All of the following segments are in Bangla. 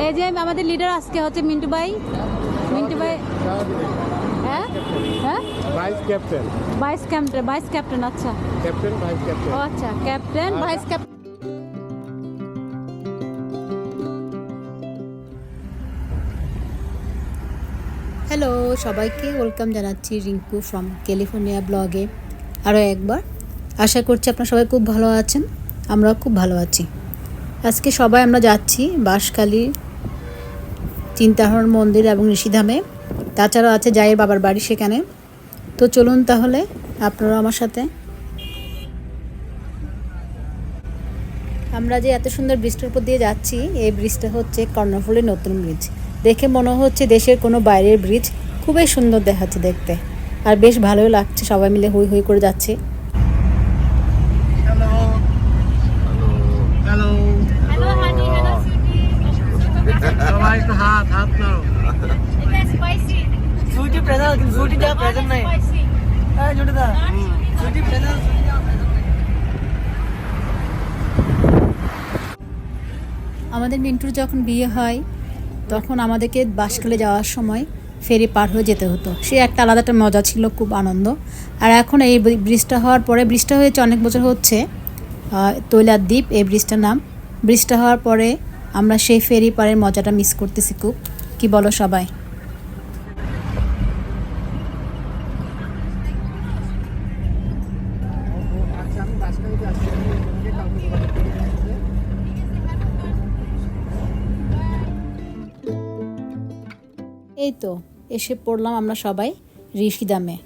এই যে আমাদের লিডার আজকে হচ্ছে মিন্টু ভাই। মিন্টু ভাই হ্যাঁ? হ্যাঁ? Vice captain vice captain vice captain আচ্ছা। ক্যাপ্টেন ভাইস ক্যাপ্টেন ও আচ্ছা ক্যাপ্টেন ভাইস ক্যাপ্টেন হ্যালো সবাইকে ওয়েলকাম জানাচ্ছি রিঙ্কু ফ্রম ক্যালিফোর্নিয়া ব্লগে আরও একবার, আশা করছি আপনারা সবাই খুব ভালো আছেন, আমরাও খুব ভালো আছি। আজকে সবাই আমরা যাচ্ছি বাঁশখালী চিন্তাহরণ মন্দির এবং ঋষিধামে। তাছাড়াও আছে জায়ের বাবার বাড়ি সেখানে। তো চলুন তাহলে আপনারা আমার সাথে। আমরা যে এত সুন্দর ব্রিজটার উপর দিয়ে যাচ্ছি, এই ব্রিজটা হচ্ছে কর্ণফুলের নতুন ব্রিজ। দেখে মনে হচ্ছে দেশের কোনো বাইরের ব্রিজ খুবই সুন্দর দেখাচ্ছে দেখতে। আর বেশ ভালোই লাগছে সবাই মিলে হুই হুই করে যাচ্ছে। আমাদের মিন্টুর যখন বিয়ে হয় তখন আমাদেরকে বাসকালে যাওয়ার সময় ফেরি পার হয়ে যেতে হতো। সে একটা আলাদা একটা মজা ছিল, খুব আনন্দ। আর এখন এই ব্রি- ব্রিজটা হওয়ার পরে, ব্রিজটা হয়েছে অনেক বছর হচ্ছে তৈলার দ্বীপ, এই ব্রিজটার নাম। ব্রিজটা হওয়ার পরে আমরা সেই ফেরি পারের মজাটা মিস করতেছি খুব। কি বলো সবাই? এই তো, এসে পড়লাম আমরা সবাই ঋষিদামে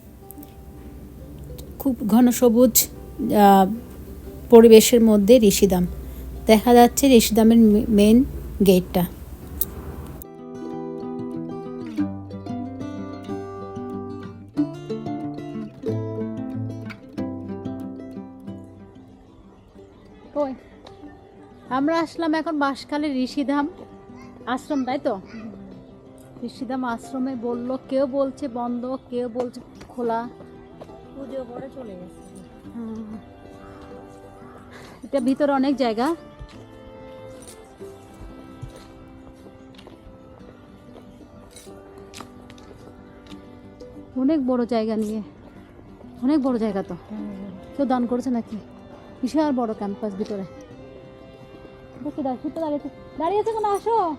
খুব ঘন সবুজ পরিবেশের মধ্যে ঋষিদাম দেখা যাচ্ছে ঋষিদামের মেন গেটটা আমরা আসলাম এখন বাঁশখালী ঋষিধাম আশ্রম, তাই তো? ঋষিধাম আশ্রমে বলল কেউ বলছে বন্ধ কেউ বলছে খোলা। পুজো পরে চলে গেছে। হুম। এটা ভিতরে অনেক জায়গা। অনেক বড় জায়গা নিয়ে। অনেক বড় জায়গা তো। কেউ দান করেছে নাকি? বিশাল বড় ক্যাম্পাস ভিতরে। দেখি দাঁড়িয়ে দাঁড়িয়েছে দাঁড়িয়েছে কোনো? আসো।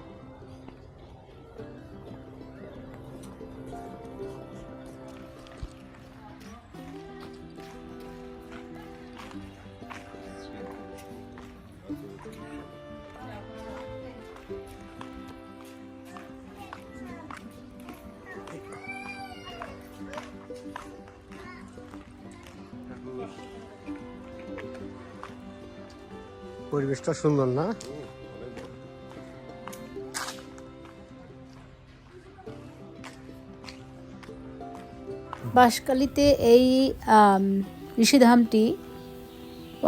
পরিবেশটা সুন্দর না? বাঁশখালীতে এই ঋষিধামটি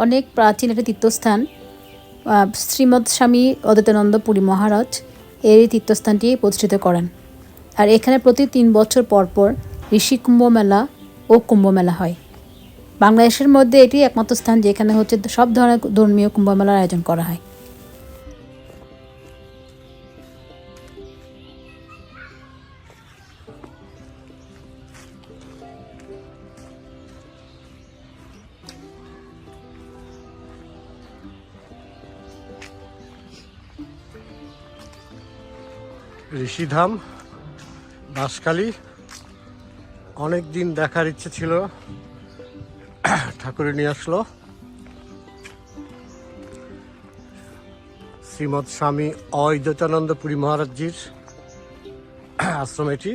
অনেক প্রাচীন একটা তীর্থস্থান। শ্রীমৎ স্বামী অদ্বৈতানন্দ পুরী মহারাজ এই তীর্থস্থানটি প্রতিষ্ঠিত করেন। আর এখানে প্রতি তিন বছর পর পর ঋষি কুম্ভ মেলা ও কুম্ভ মেলা হয়। বাংলাদেশের মধ্যে এটি একমাত্র স্থান যেখানে হচ্ছে সব ধরনের ধর্মীয় কুম্ভ মেলার আয়োজন করা হয়। ঋষিধাম, বাঁশখালী অনেক দিন দেখার ইচ্ছে ছিল। ঠাকুরে নিয়ে আসলো। শ্রীমৎ স্বামী অদ্বৈতানন্দ পুরী মহারাজজির আশ্রম এটি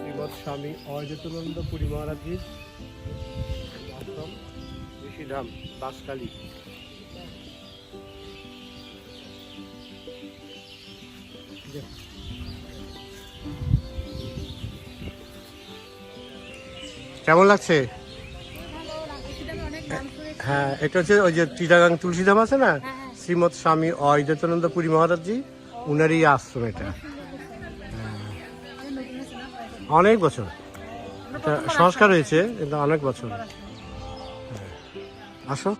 শ্রীমৎ স্বামী অদ্বৈতানন্দ পুরী মহারাজজির আশ্রম, ঋষিধাম, বাঁশখালী। কেমন লাগছে? হ্যাঁ এটা হচ্ছে ওই যে টিটাগাং তুলসীধাম আছে না? শ্রীমৎ স্বামী অদ্বৈতানন্দ পুরী মহারাজজি উনারই আশ্রম এটা। হ্যাঁ। অনেক বছর। এটা সংস্কার হয়েছে কিন্তু অনেক বছর। হ্যাঁ। আসো।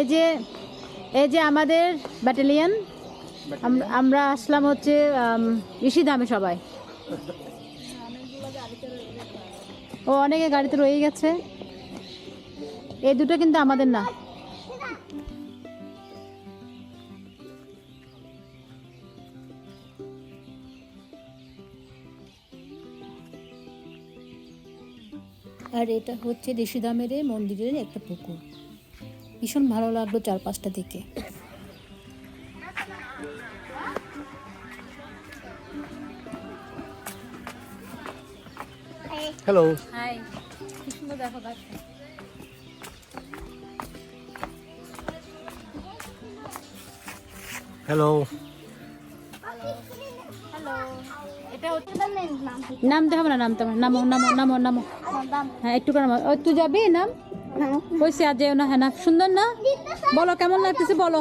এই যে এই যে আমাদের ব্যাটালিয়ন আমরা আসলাম হচ্ছে ঋষিধামে সবাই। ও, অনেকে গাড়িতে রয়ে গেছে। এই দুটো কিন্তু আমাদের না। আর এটা হচ্ছে ঋষিধামের মন্দিরের একটা পুকুর। ভীষণ ভালো লাগল চারপাশটা দেখে। হ্যালো হাই কি সুন্দর দেখো গাছটা হ্যালো এটা হচ্ছে নামতে হবে না নামতে হবে নামো নামো নামো নামো। হ্যাঁ একটু করে নামো। ওই তুই যাবি নাম? কইসি আর যেও না হ্যাঁ না। সুন্দর না? বলো, কেমন লাগতেছে বলো।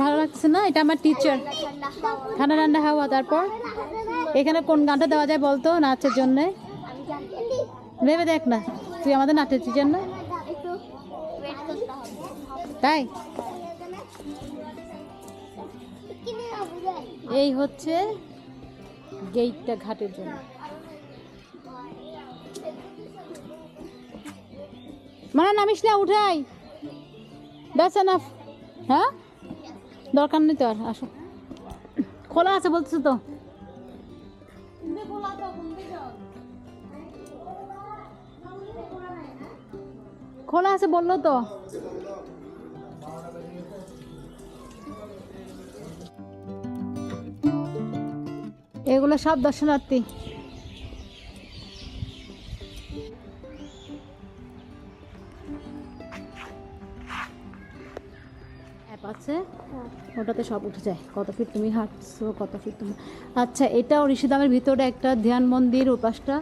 ভালো লাগতেছে না? এটা আমার টিচার ঠান্ডা ঠান্ডা হাওয়া তারপর? এখানে কোন গানটা দেওয়া যায় বলতো, নাচের জন্যে? ভেবে দেখ না। তুই আমাদের নাচের টিচার না? তাই? এই হচ্ছে গেটটা ঘাটের জন্য। মানে নামিস না উঠাই। দ্যাটস এনাফ হ্যাঁ? দরকার নেই তো আর, আসো। খোলা আছে বলছো তো। খোলা আছে বলল তো। এগুলো সব দর্শনার্থী। ওটাতে সব উঠে যায়। কত ফিট তুমি হাঁটছো কত ফিট তুমি আচ্ছা এটাও ঋষিদামের ভিতরে একটা ধ্যান মন্দির ওপাশটা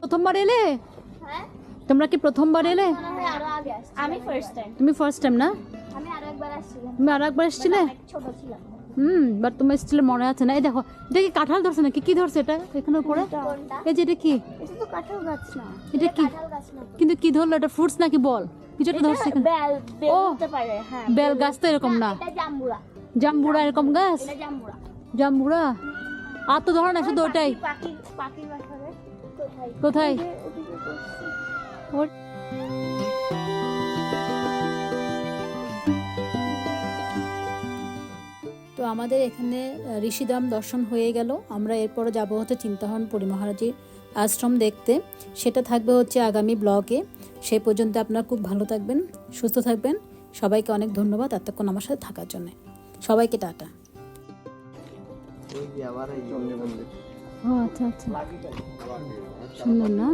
প্রথমবার এলে? তোমরা কি প্রথমবার এলে? আমি ফার্স্ট টাইম তুমি ফার্স্ট টাইম না? আমি আরও একবার আসছিলাম তুমি আর একবার এসেছিলে ছোট ছিলাম। হুম বাট তোমার স্টিলের মনে আছে না? এই দেখো এটা কি কাঁঠাল ধরছে নাকি? কি ধরছে এটা এখানে উপরে? এই যে এটা কি? এটা তো কাঁঠাল গাছ না। এটা কি। কিন্তু কি ধরলো? এটা ফ্রুটস নাকি বল? কিছু একটা ধরছে বেল বেল ও। হতে পারে হ্যাঁ বেল গাছ তো এরকম না। এটা জাম্বুরা। জাম্বুরা এরকম গাছ? এটা জাম্বুরা। জাম্বুরা? আর তো ধরো না শুধু ওটাই কোথায়। ওর- তো আমাদের এখানে ঋষিধাম দর্শন হয়ে গেল। আমরা এরপরে যাব হচ্ছে চিন্তাহন পরি মহারাজের আশ্রম দেখতে। সেটা থাকবে হচ্ছে আগামী ব্লগে। সে পর্যন্ত আপনারা খুব ভালো থাকবেন সুস্থ থাকবেন। সবাইকে অনেক ধন্যবাদ এতক্ষণ আমার সাথে থাকার জন্য। সবাইকে টাটা। ওই যে আবার এই মন্দির ও আচ্ছা আচ্ছা সুন্দর না